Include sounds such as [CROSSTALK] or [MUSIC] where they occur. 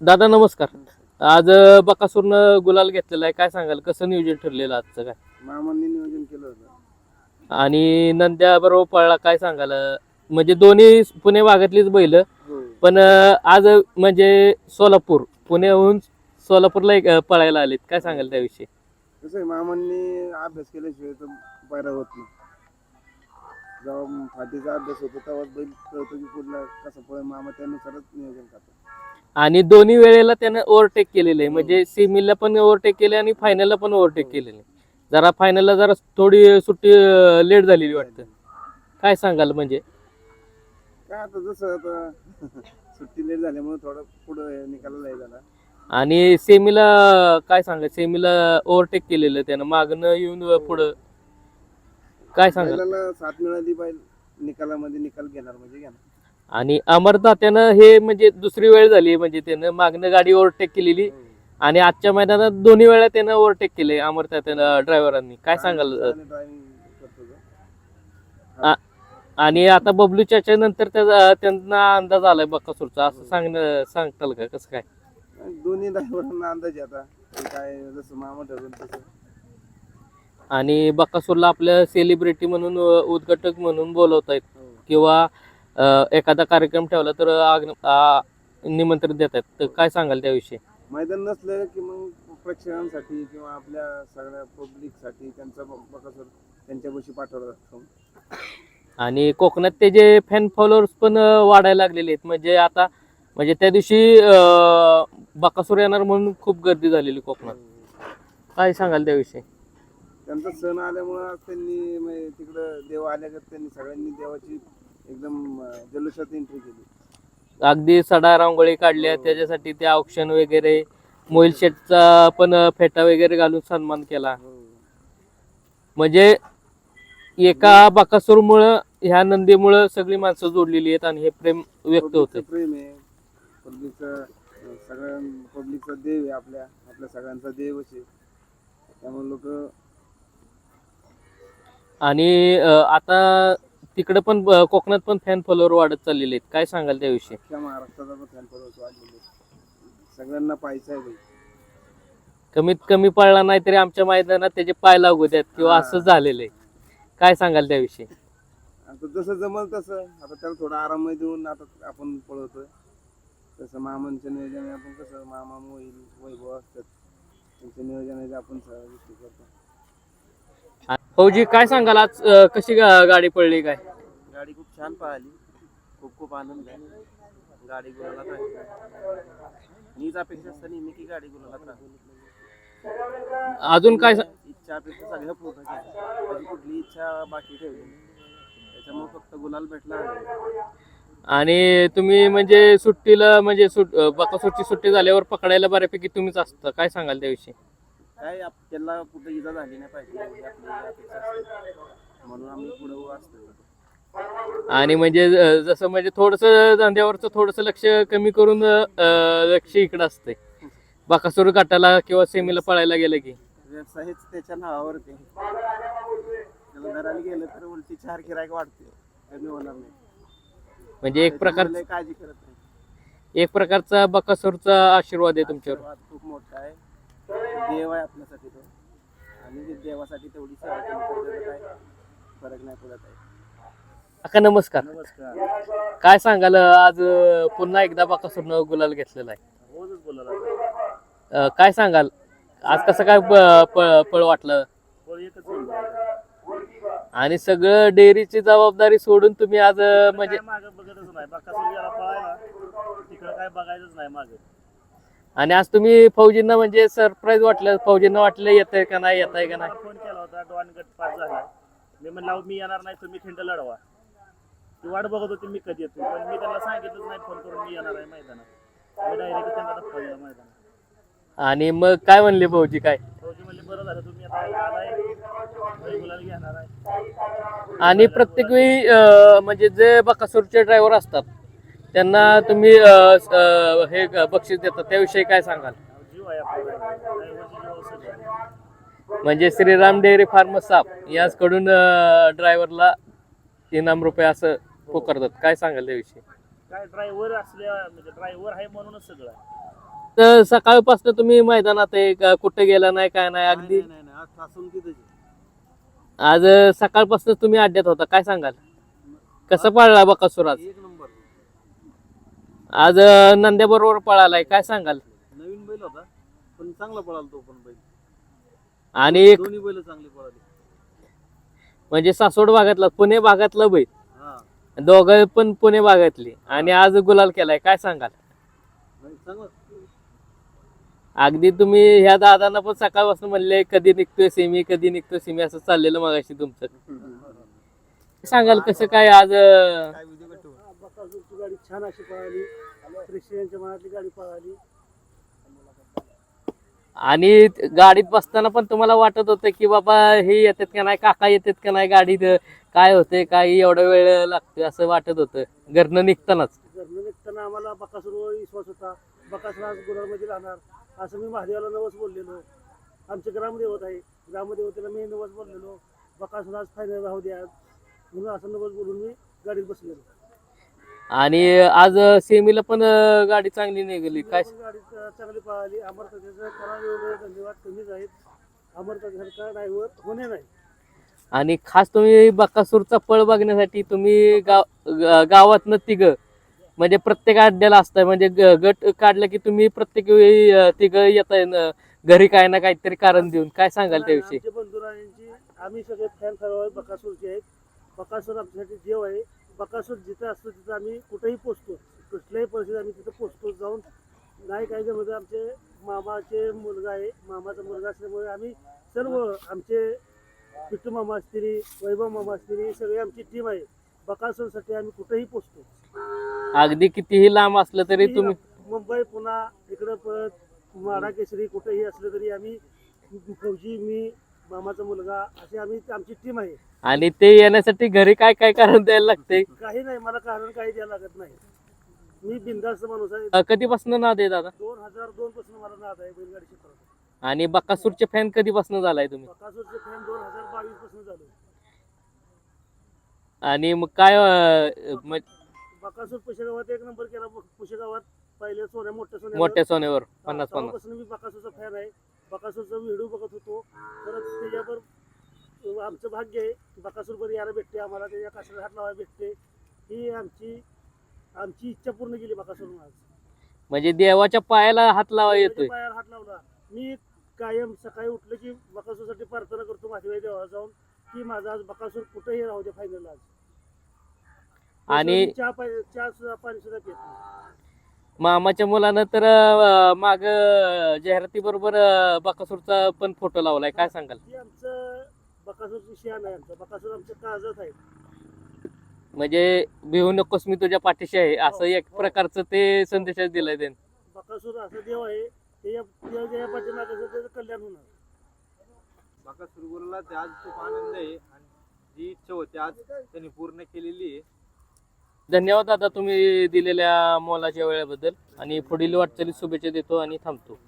दादा नमस्कार. आज बकासूरनं गुलाल घेतलेला आहे. काय सांगाल? कसं नियोजन ठरलेलं आजचं काय? मामांनी नियोजन केलं होतं. आणि नंद्या बरोबर पळला काय सांगाल? म्हणजे दोन्ही पुणे भागातलीच बैल. पण अं, आज म्हणजे सोलापूर पुण्याहून सोलापूरला एक, अं, पळायला आलेत. काय सांगाल त्याविषयी? कसं आहे मामांनी अभ्यास केल्याशिवाय तर पायरा होत नाही. जेव्हा फाटीचा अभ्यास होतो तेव्हा बैल कळतो की कुठला कसं पळ मामा त्यानुसारच नियोजन करतो आणि दोन्ही वेळेला त्यानं ओव्हरटेक केलेलं आहे. म्हणजे सेमीला पण ओव्हरटेक केले आणि फायनलला पण ओव्हरटेक केलेले जरा फायनलला जरा थोडी सुट्टी लेट झालेली वाटतं. काय सांगाल म्हणजे? काय आता जसं आता [LAUGHS] सुट्टी लेट झाल्यामुळे थोडं पुढं निकाला झाला. आणि सेमीला काय सांगा सेमीला ओव्हरटेक केलेलं त्यानं. मागणं येऊन पुढं. काय सांगाल? साथ मिळाली पाहिजे निकालामध्ये निकाल घेणार म्हणजे घेणार. आणि अमरदा त्यानं हे म्हणजे दुसरी वेळ झाली म्हणजे त्यानं मागणं गाडी ओव्हरटेक केलेली. आणि आजच्या मैदानात दोन्ही वेळा त्यानं ओव्हरटेक केले अमरता त्यानं ड्रायव्हरांनी. काय सांगाल. आणि आता बबलू चाच्या नंतर त्याचा त्यांना अंदाज आलाय बकासूरचा. असं सांगणं सांगताल का? कसं काय? दोन्ही ड्रायव्हरांना अंदाज आहे आता. ते काय जसं मामा ठरवून तसं. आणि बकासूरला आपल्या सेलिब्रिटी म्हणून अं, उद्घाटक म्हणून बोलवत आहेत हो. किंवा एखादा कार्यक्रम ठेवला तर आ- निमंत्रण देत आहेत तर काय सांगाल त्याविषयी? मैदान नसलं की मग प्रेक्षकांसाठी किंवा आपल्या सगळ्या पब्लिकसाठी त्यांचा बकासूर त्यांच्यापाशी पाठवला जातो. आणि कोकणात ते जे फॅन फॉलोअर्स पण अं, वाढायला लागलेले आहेत. म्हणजे आता म्हणजे त्या दिवशी अं, बकासूर येणार म्हणून खूप गर्दी झालेली कोकणात. काय सांगाल त्याविषयी? त्यांचा सण आल्यामुळं आज त्यांनी म्हणजे तिकडं देव आल्यागत त्यांनी सगळ्यांनी देवाची एकदम जल्लोषात एंट्री केली. अगदी सडा रांगोळी काढल्या हो. त्याच्यासाठी ते औक्षण वगैरे मोईल शेटचा पण फेटा वगैरे घालून सन्मान केला. हो. म्हणजे एका बकासूरमुळं ह्या नंदीमुळं सगळी माणसं जोडलेली आहेत आणि हे प्रेम व्यक्त होते प्रेम आहे. पब्लिकचं सगळ्या पब्लिकचा देव आहे आपल्या आपल्या सगळ्यांचा देवच आहे. त्यामुळे लोक आणि आता तिकडे पण अं, कोकणात पण फॅन फॉलोअर वाढत चाललेले आहेत. काय सांगाल त्याविषयी? अख्ख्या महाराष्ट्राचा पण फॅन फॉलोअर्स वाढलेले आहेत. सगळ्यांना पाहायचं आहे बाई कमीत कमी पळला नाही तरी आमच्या मैदानात त्याचे पाय लागू द्यात किंवा हा. असं झालेलं आहे. काय सांगाल त्याविषयी? आता जसं जमल तसं. आता त्याला थोडा आराम देऊन आता आपण पळवतोय तसं मामांच्या नियोजन आपण कसं मामा मोईल वैभव असतात. त्यांच्या नियोजनाचे आपण सगळ्या गोष्टी करतो फौजी काय सांगाल आज अं, कशी गा- गाडी पडली काय? गाडी खूप छान पळाली. खूप खूप आनंद आहे. गाडी गुलाला मीच अपेक्षा असता नेहमी की गाडी गुलाला अजून काय सा- इच्छा अपेक्षा सगळ्या पूर्ण केल्या. माझी कुठली इच्छा बाकी ठेवली नाही. त्याच्यामुळे फक्त गुलाल भेटला आणि तुम्ही म्हणजे सुट्टीला म्हणजे सुट अं, बकासूरची सुट्टी झाल्यावर पकडायला बऱ्यापैकी तुम्हीच असता. काय सांगाल त्याविषयी? काय आप- त्याला कुठं इजा झाली नाही पाहिजे एवढी आपली अपेक्षा असते. म्हणून आम्ही पुढे असतो आणि म्हणजे जसं म्हणजे थोडस धंद्यावरचं थोडस लक्ष कमी करून अं, लक्ष इकडं असतंय. बकासूर गटाला किंवा सेमीला पळायला गेलं की. व्यवसायच त्याच्या नावावरती आहे. त्याला गेलं तर उलटी चार गिरायक वाढते. कमी होणार नाही. म्हणजे एक प्रकार त्याच्यामुळे लय काळजी करत नाही. एक प्रकारचा बकासूरचा आशीर्वाद आहे तुमच्यावर. आशीर्वाद खूप मोठा आहे. देव आहे आपल्यासाठी तो. आणि ते देवासाठी तेवढी सेवा केली तर काय फरक नाही पडत आहे. काका नमस्कार. नमस्कार. काय सांगाल आज अं, पुन्हा एकदा बकासूरनं गुलाल घेतलेला आहे. रोजच बोलायला अं, काय सांगाल? आज कसं काय प- प- पळ वाटलं? एकच आणि सगळं डेअरीची जबाबदारी सोडून तुम्ही आज अं, म्हणजे माग बघतच नाही. पळायला. तिकडं काय बघायचंच नाही मागे. आणि आज तुम्ही फौजींना म्हणजे सरप्राईज वाटलं फौजींना वाटलं येत आहे का नाही येत आहे का नाही? फोन केला होता डॉन गट पास झाला. मी म्हणलं मी येणार नाही तुम्ही खिंड लढवा. ती वाट बघत होती मी कधी येतो? पण मी त्यांना सांगितलंच नाही फोन करून मी येणार आहे मैदानात. मी डायरेक्ट त्यांना दिला मैदानात. आणि मग काय म्हणले फौजी काय? भाऊजी म्हणले बरं झालं तुम्ही आता मुलाला घेणार आहे. आणि प्रत्येक वेळी अं, म्हणजे जे बकासूरचे ड्रायव्हर असतात त्यांना तुम्ही अं, स- अं, हे ग- बक्षीस देतात त्याविषयी काय सांगाल? म्हणजे श्रीराम डेअरी फार्म साप याचकडून ड्रायव्हरला इनाम रुपये असं पुकारतात. काय सांगाल त्याविषयी? काय ड्रायव्हर असल्या म्हणजे ड्रायव्हर आहे म्हणूनच सगळं. आहे तर सकाळपासून तुम्ही मैदानात आहे का कुठे गेला नाही काय नाही अगदी? नाही नाही नाही आज ठासून तिथेच आहे. आज अं, सकाळपासून तुम्ही अड्ड्यात होता काय सांगाल? कसं पळला बकासूर आज एक नंबर आज नंद्या बरोबर पळालाय. काय सांगाल? नवीन बैल होता. पण चांगला पळाला तो पण बैल. आणि एक दोन्ही बैल चांगली पळाली. म्हणजे सासवड भागातला पुणे भागातला बैल. हा. दोघं पण पुणे भागातली. आणि आज गुलाल केलाय. काय सांगाल? नाही, चांगलं. अगदी तुम्ही ह्या दादांना पण सकाळपासून म्हणले कधी निघतोय सेमी कधी निघतोय सेमी असं चाललेलं मगाशी तुमचं. सांगाल कसं काय आज अं, काय व्हिडिओ कट बकासूरची गाडी छान अशी पळाली. प्रेक्षकांच्या मनातली गाडी पळाली. आणि गाडीत बसताना पण तुम्हाला वाटत होतं की बाबा हे येतात का नाही काका येतात का नाही गाडीत काय होते काय एवढा वेळ लागतोय असं वाटत होतं घरनं निघतानाच. घरनं निघताना आम्हाला बकासूरवर विश्वास होता. बकासूर आज गुरामध्ये राहणार. असं मी महादेवाला नवस बोललेलो. आमचे ग्रामदेवत आहे. ग्रामदेवतेला मी नवस बोललेलो. बकासूर आज फायनल राहू द्या. म्हणून असं नवस बोलून मी गाडीत बसलेलो. आणि आज सेमीला पण गाडी चांगली निघाली. काय? गाडी चांगली पळाली. अमरताचं करावे एवढे धन्यवाद कमीच आहेत अमरतासारखा ड्रायव्हर होणे नाही. आणि खास तुम्ही बकासूरचा पळ बघण्यासाठी तुम्ही गाव ग- गावातनं तिघ म्हणजे प्रत्येक अड्ड्याला असताय. म्हणजे ग- गट काढलं की तुम्ही प्रत्येक वेळी अं, तिघ येत आहे घरी काय ना काहीतरी कारण देऊन. काय सांगाल त्याविषयी? आमचे बंधुराजांची आम्ही सगळे फॅन ठरवावे बकासूरचे आहेत. बकासूर आमच्यासाठी देव आहे. बकासूर जिथं असतो तिथं आम्ही कुठेही पोचतो. कुठल्याही परिस्थितीत आम्ही तिथं पोचतो. जाऊन नाही काय जमत आमचे मामाचे मुलगा आहे मामाचा मुलगा असल्यामुळे आम्ही सर्व आमचे पिट्टू मामा असतील वैभव मामा असतील ही सगळी आमची टीम आहे. बकासूरसाठी आम्ही कुठेही पोचतो. अगदी कितीही लांब असलं तरी तुम्ही मुंबई पुन्हा इकडं परत केसरी कुठेही असलं तरी आम्ही फौजी मी मामाचा मुलगा अशी आम्ही आमची टीम आहे. आणि ते येण्यासाठी घरी काय काय कारण द्यायला लागते? काही नाही मला कारण काही द्यायला लागत नाही. मी बिंदास्त माणूस आहे. कधीपासून नाद आहे दादा? दोन हजार दोन पासून मला नाद आहे बैलगाडी क्षेत्रात आणि बकासूरचे फॅन कधीपासून झालाय तुम्ही? बकासूरचे फॅन दोन हजार बावीसपासून झालो. आणि मग काय अं, म- बकासूर पुशेगावात एक नंबर केला पुशेगावात पहिले सोन्या मोठ्या सोन्या मोठ्या सोन्यावर पन्नास पन्नास तेव्हापासून मी बकासूरचा फॅन आहे. बकासूरचा व्हिडिओ बघत होतो. तर त्याच्यावर आमचं भाग्य आहे की बकासूरवर यायला भेटते आम्हाला त्याच्या काशाला हात लावायला भेटते. ही आमची आमची इच्छा पूर्ण केली बकासूरनं आज. म्हणजे देवाच्या पायाला हात लावा येतोय. पायावर हात लावला. मी कायम सकाळी उठलं की बकासूरसाठी प्रार्थना करतो माझ्या देवाला जाऊन की माझा आज बकासूर कुठेही राहू दे फायनल आज. आणि- चहा पाणी चहा सुद्धा पाणी सुद्धा पित नाही. मामाच्या मुलानं तर माग जाहिराती बरोबर बकासूरचा पण फोटो लावलाय. काय सांगाल? ती आमचं बकासूरची आहे आमचं. बकासूर काळजात आहे. म्हणजे भिवू नकोस मी तुझ्या पाठीशी आहे. असं एक हो. प्रकारचं ते संदेशच दिलाय त्यांनी. बकासूर असं देव आहे. पाठीमागे त्याचं कल्याण होणार. बाका सुरगुरला ते आज खूप आनंद आहे. आणि जी इच्छा होती आज त्यांनी पूर्ण केलेली आहे. धन्यवाद दादा तुम्ही दिलेल्या मोलाच्या वेळेबद्दल. आणि पुढील वाटचाली शुभेच्छा देतो आणि थांबतो.